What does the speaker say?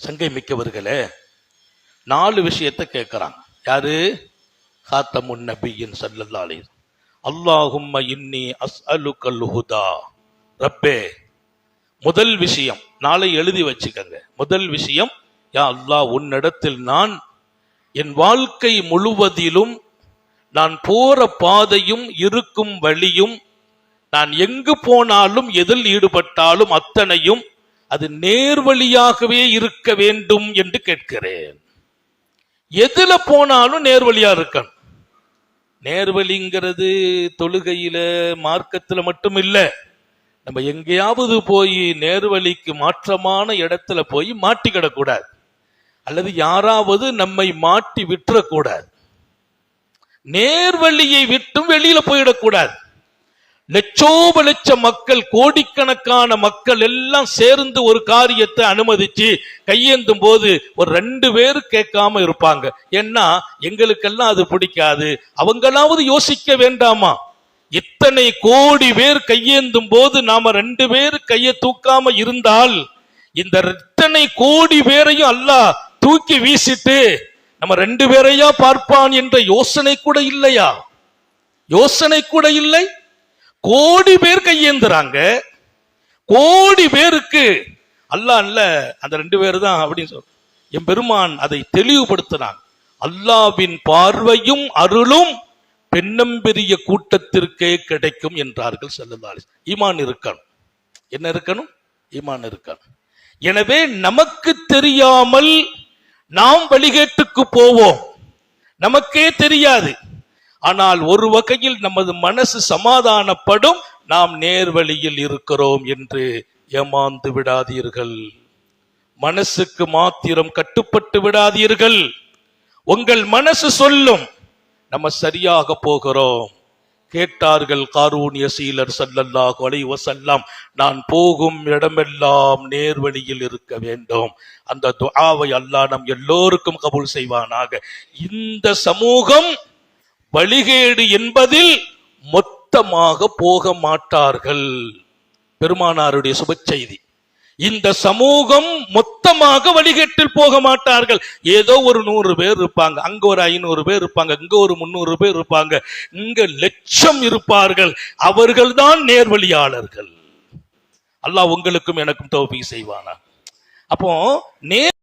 சங்கை மிக்கவர்களே நாலு விஷயத்தை கேட்கிறாங்க யாரு? ஹாத்தமுன் நபியின் சல்லல்லாலே அலைஹி அல்லாஹும்ம இன்னி அலு கல்லுஹுதா ரப்பே முதல் விஷயம் நாளை எழுதி வச்சுக்கங்க. முதல் விஷயம் யா அல்லாஹ் உன்னிடத்தில் நான் என் வாழ்க்கை முழுவதிலும் நான் போற பாதையும் இருக்கும் வழியும் நான் எங்கு போனாலும் எதில் ஈடுபட்டாலும் அத்தனையும் அது நேர்வழியாகவே இருக்க வேண்டும் என்று கேட்கிறேன். எதுல போனாலும் நேர்வழியா இருக்கணும். நேர்வழிங்கிறது தொழுகையில மார்க்கத்துல மட்டும் இல்லை. நம்ம எங்கேயாவது போய் நேர்வழிக்கு மாற்றமான இடத்துல போய் மாட்டிக்கிடக்கூடாது அல்லது யாராவது நம்மை மாட்டி விட்டுறக்கூடாது. நேர்வழியை விட்டும் வெளியில போயிடக்கூடாது. லட்சோப லட்ச மக்கள் கோடிக்கணக்கான மக்கள் எல்லாம் சேர்ந்து ஒரு காரியத்தை அனுமதிச்சு கையேந்தும் போது ஒரு ரெண்டு பேர் கேட்காம இருப்பாங்க. ஏன்னா எங்களுக்கெல்லாம் அது பிடிக்காது. அவங்களாவது யோசிக்க வேண்டாமா? இத்தனை கோடி பேர் கையேந்தும் போது நாம ரெண்டு பேர் கையை தூக்காம இருந்தால் இந்த இத்தனை கோடி பேரையும் அல்லாஹ் தூக்கி வீசிட்டு நம்ம ரெண்டு பேரையா பார்ப்பான் என்ற யோசனை கூட இல்லையா? யோசனை கூட இல்லை? கோடி பேர் கையேந்துறாங்க. கோடி பேருக்கு அல்லாஹ் இல்ல அந்த ரெண்டு பேர் தான் அப்படின்னு சொல் என் பெருமான் அதை தெளிவுபடுத்தினான். அல்லாவின் பார்வையும் அருளும் பெண்ணம்பெரிய கூட்டத்திற்கே கிடைக்கும் என்றார்கள் செல்லதாலி ஈமான் இருக்கணும். என்ன இருக்கணும்? ஈமான் இருக்கணும். எனவே நமக்கு தெரியாமல் நாம் வழிகேட்டுக்கு போவோம். நமக்கே தெரியாது. ஆனால் ஒரு வகையில் நமது மனசு சமாதானப்படும் நாம் நேர்வழியில் இருக்கிறோம் என்று ஏமாந்து விடாதீர்கள். மனசுக்கு மாத்திரம் கட்டுப்பட்டு விடாதீர்கள். உங்கள் மனசு சொல்லும் நம்ம சரியாக போகிறோம். கேட்டார்கள் காரூணிய சீலர் சல்லல்லாஹு அலைஹி வஸல்லம் நான் போகும் இடமெல்லாம் நேர்வழியில் இருக்க வேண்டும். அந்த துஆவை அல்லாஹ் நம் எல்லோருக்கும் கபூல் செய்வானாக. இந்த சமூகம் வழிகேடு என்பதில் மொத்தமாக போக மாட்டார்கள். பெருமானாருடைய சுப செய்தி. இந்த சமூகம் மொத்தமாக வழிகேட்டில் போக மாட்டார்கள். ஏதோ ஒரு நூறு பேர் இருப்பாங்க அங்க ஒரு ஐநூறு பேர் இருப்பாங்க இங்க ஒரு முன்னூறு பேர் இருப்பாங்க. இங்க லட்சம் இருப்பார்கள். அவர்கள்தான் நேர்வழியாளர்கள். அல்லாஹ் உங்களுக்கும் எனக்கும் தோப்பி செய்வானா அப்போ நேர்